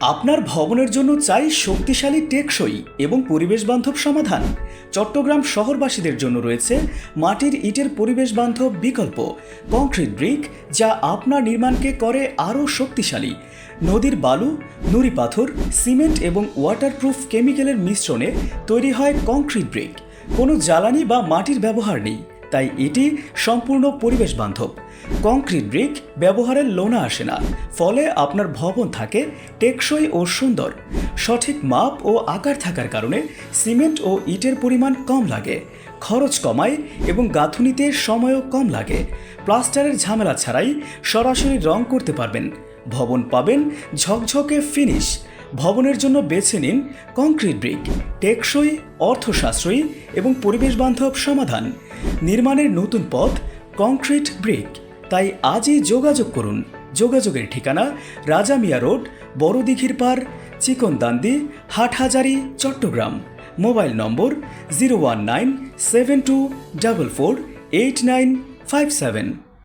আপনার ভবনের জন্য চাই শক্তিশালী টেকসই এবং পরিবেশ বান্ধব সমাধান। চট্টগ্রাম শহরবাসীদের জন্য রয়েছে মাটির ইটের পরিবেশ বান্ধব বিকল্প, কংক্রিট ব্রিক, যা আপনার নির্মাণকে করে আরও শক্তিশালী। নদীর বালু, নুড়ি পাথর, সিমেন্ট এবং ওয়াটারপ্রুফ কেমিক্যালের মিশ্রণে তৈরি হয় কংক্রিট ব্রিক। কোনো জ্বালানি বা মাটির ব্যবহার নেই। তাই এটি সম্পূর্ণ পরিবেশ বান্ধব। কংক্রিট ব্রিক ব্যবহারের লোনা আসে না। ফলে আপনার ভবন থাকে টেকসই ও সুন্দর। সঠিক মাপ ও আকার থাকার কারণে সিমেন্ট ও ইটের পরিমাণ কম লাগে। খরচ কমায় এবং গাঁথুনিতে সময়ও কম লাগে। প্লাস্টারের ঝামেলা ছাড়াই সরাসরি রং করতে পারবেন। ভবন পাবেন ঝকঝকে ফিনিশ। ভবনের জন্য বেছে নিন কংক্রিট ব্রিক, টেকসই অর্থ সাশ্রয়ী এবং পরিবেশ বান্ধব সমাধান। নির্মাণের নতুন পথ কংক্রিট ব্রিক। তাই আজই যোগাযোগ করুন। যোগাযোগের ঠিকানা রাজা মিয়া রোড, বড়দিঘির পার Chikondandi, Hathazari, Chattogram. Mobile number zero one nine seven two double four eight nine five seven.